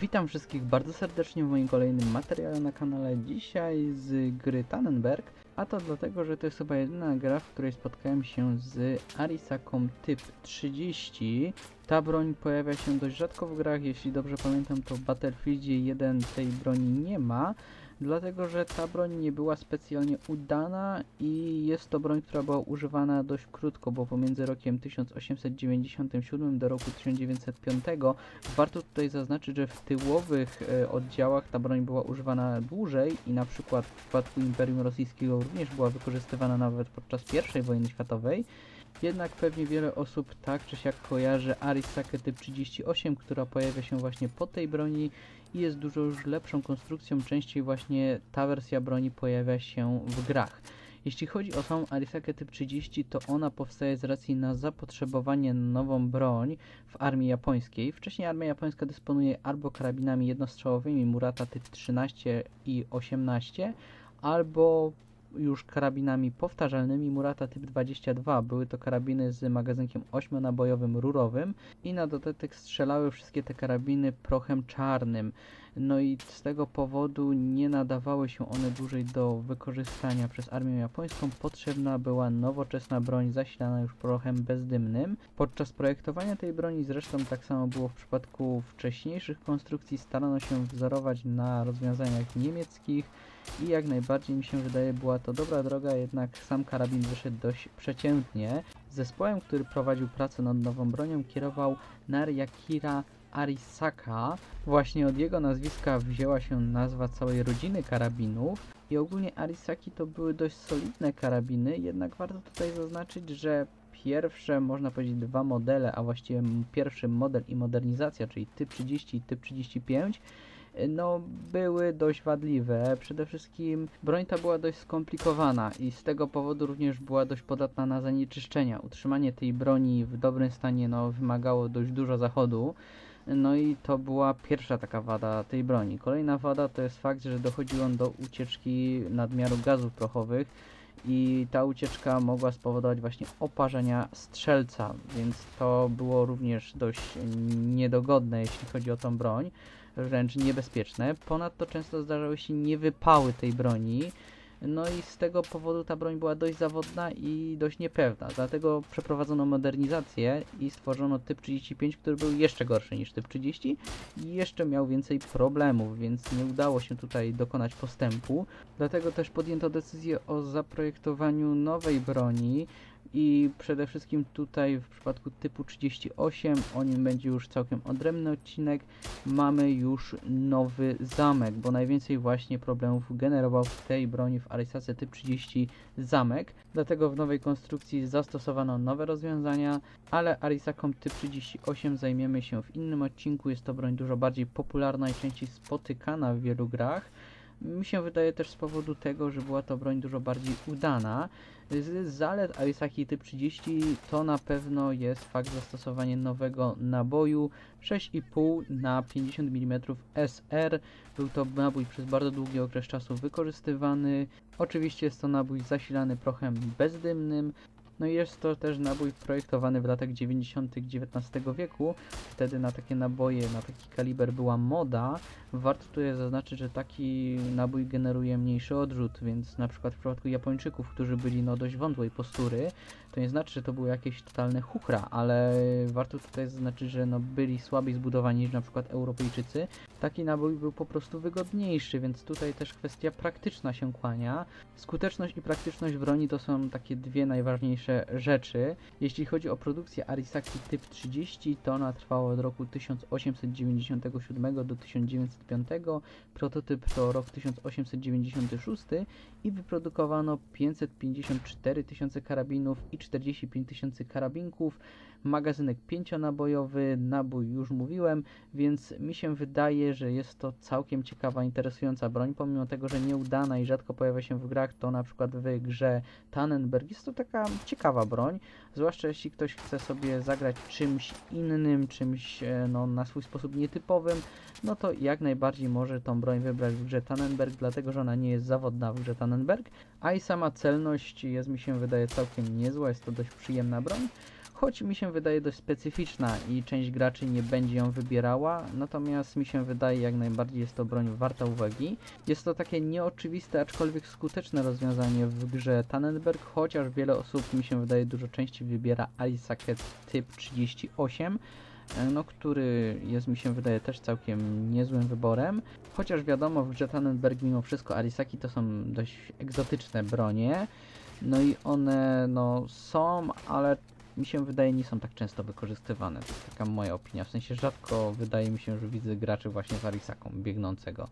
Witam wszystkich bardzo serdecznie w moim kolejnym materiale na kanale. Dzisiaj z gry Tannenberg, a to dlatego, że to jest chyba jedyna gra, w której spotkałem się z Arisaką typ 30. Ta broń pojawia się dość rzadko w grach, jeśli dobrze pamiętam to w Battlefieldzie 1 tej broni nie ma. Dlatego, że ta broń nie była specjalnie udana i jest to broń, która była używana dość krótko, bo pomiędzy rokiem 1897 do roku 1905 Warto tutaj zaznaczyć, że w tyłowych e, oddziałach ta broń była używana dłużej i na przykład w przypadku Imperium Rosyjskiego również była wykorzystywana nawet podczas I wojny światowej. Jednak pewnie wiele osób tak czy siak kojarzy Arisakę typ 38, która pojawia się właśnie po tej broni i jest dużo już lepszą konstrukcją. Częściej właśnie ta wersja broni pojawia się w grach. Jeśli chodzi o samą Arisakę typ 30, to ona powstaje z racji na zapotrzebowanie na nową broń w armii japońskiej. Wcześniej armia japońska dysponuje albo karabinami jednostrzałowymi Murata typ 13 i 18, albo już karabinami powtarzalnymi Murata typ 22. Były to karabiny z magazynkiem 8-nabojowym rurowym i na dodatek strzelały wszystkie te karabiny prochem czarnym. No i z tego powodu nie nadawały się one dłużej do wykorzystania przez armię japońską. Potrzebna była nowoczesna broń zasilana już prochem bezdymnym. Podczas projektowania tej broni zresztą tak samo było w przypadku wcześniejszych konstrukcji. Starano się wzorować na rozwiązaniach niemieckich i jak najbardziej mi się wydaje była to dobra droga, jednak sam karabin wyszedł dość przeciętnie. Zespołem, który prowadził pracę nad nową bronią kierował Nariakira Arisaka. Właśnie od jego nazwiska wzięła się nazwa całej rodziny karabinów i ogólnie Arisaki to były dość solidne karabiny, jednak warto tutaj zaznaczyć, że pierwsze, można powiedzieć, dwa modele, a właściwie pierwszy model i modernizacja, czyli typ 30 i typ 35, y, no były dość wadliwe. Przede wszystkim broń ta była dość skomplikowana i z tego powodu również była dość podatna na zanieczyszczenia. Utrzymanie tej broni w dobrym stanie no, wymagało dość dużo zachodu. No i to była pierwsza taka wada tej broni. Kolejna wada to jest fakt, że dochodziło do ucieczki nadmiaru gazów prochowych i ta ucieczka mogła spowodować właśnie oparzenia strzelca, więc to było również dość niedogodne, jeśli chodzi o tą broń, wręcz niebezpieczne. Ponadto często zdarzały się niewypały tej broni, no i z tego powodu ta broń była dość zawodna i dość niepewna. Dlatego przeprowadzono modernizację i stworzono typ 35, który był jeszcze gorszy niż typ 30 i jeszcze miał więcej problemów, więc nie udało się tutaj dokonać postępu. Dlatego też podjęto decyzję o zaprojektowaniu nowej broni i przede wszystkim tutaj w przypadku typu 38, o nim będzie już całkiem odrębny odcinek, mamy już nowy zamek, bo najwięcej właśnie problemów generował w tej broni w Arisace typ 30 zamek, dlatego w nowej konstrukcji zastosowano nowe rozwiązania, ale Arisaką typ 38 zajmiemy się w innym odcinku, jest to broń dużo bardziej popularna i częściej spotykana w wielu grach. Mi się wydaje też z powodu tego, że była to broń dużo bardziej udana. Z zalet Arisaki typ 30 to na pewno jest fakt zastosowania nowego naboju 6,5 na 50 mm SR. Był to nabój przez bardzo długi okres czasu wykorzystywany. Oczywiście jest to nabój zasilany prochem bezdymnym. No i jest to też nabój projektowany w latach 90. XIX wieku. Wtedy na takie naboje, na taki kaliber była moda. Warto tutaj zaznaczyć, że taki nabój generuje mniejszy odrzut, więc na przykład w przypadku Japończyków, którzy byli no dość wątłej postury, to nie znaczy, że to były jakieś totalne chuchra, ale warto tutaj zaznaczyć, że no byli słabiej zbudowani niż na przykład Europejczycy. Taki nabój był po prostu wygodniejszy, więc tutaj też kwestia praktyczna się kłania. Skuteczność i praktyczność broni to są takie dwie najważniejsze rzeczy. Jeśli chodzi o produkcję Arisaki typ 30, to ona trwała od roku 1897 do 1905, prototyp to rok 1896 i wyprodukowano 554 tysiące karabinów i 45 tysięcy karabinków. Magazynek pięcionabojowy, nabój już mówiłem, więc mi się wydaje, że jest to całkiem ciekawa, interesująca broń, pomimo tego, że nieudana i rzadko pojawia się w grach, to na przykład w grze Tannenberg jest to taka ciekawa broń, zwłaszcza jeśli ktoś chce sobie zagrać czymś innym, czymś e, no, na swój sposób nietypowym, no to jak najbardziej może tą broń wybrać w grze Tannenberg, dlatego że ona nie jest zawodna w grze Tannenberg, a i sama celność jest mi się wydaje całkiem niezła, jest to dość przyjemna broń. choć mi się wydaje dość specyficzna i część graczy nie będzie ją wybierała, natomiast mi się wydaje jak najbardziej jest to broń warta uwagi. Jest to takie nieoczywiste, aczkolwiek skuteczne rozwiązanie w grze Tannenberg, chociaż wiele osób mi się wydaje dużo częściej wybiera Alisaket typ 38, e, no, który jest mi się wydaje też całkiem niezłym wyborem. Chociaż wiadomo, w grze Tannenberg mimo wszystko Arisaki to są dość egzotyczne bronie. No i one no są, ale mi się wydaje nie są tak często wykorzystywane. To jest taka moja opinia. W sensie rzadko wydaje mi się, że widzę graczy właśnie z Arisaką biegnącego.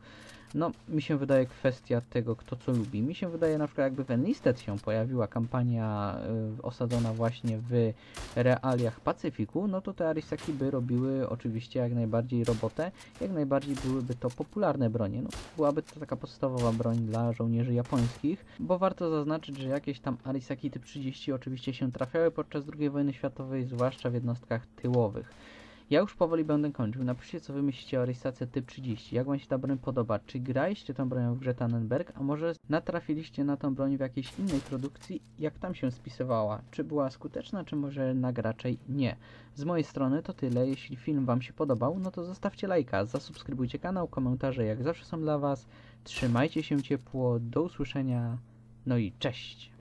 No, mi się wydaje kwestia tego, kto co lubi. Mi się wydaje na przykład jakby w Enlisted się pojawiła kampania y, osadzona właśnie w realiach Pacyfiku, no to te Arisaki by robiły oczywiście jak najbardziej robotę, jak najbardziej byłyby to popularne bronie. No, byłaby to taka podstawowa broń dla żołnierzy japońskich, bo warto zaznaczyć, że jakieś tam Arisaki typ 30 oczywiście się trafiały podczas II wojny światowej, zwłaszcza w jednostkach tyłowych. Ja już powoli będę kończył. Napiszcie, co wy myślicie o Arisace typ 30. Jak wam się ta broń podoba? Czy graliście tą bronią w grze Tannenberg, a może natrafiliście na tą broń w jakiejś innej produkcji? Jak tam się spisywała? Czy była skuteczna, czy może na raczej nie? Z mojej strony to tyle. Jeśli film wam się podobał, no to zostawcie lajka, zasubskrybujcie kanał, komentarze jak zawsze są dla was. Trzymajcie się ciepło, do usłyszenia, no i cześć!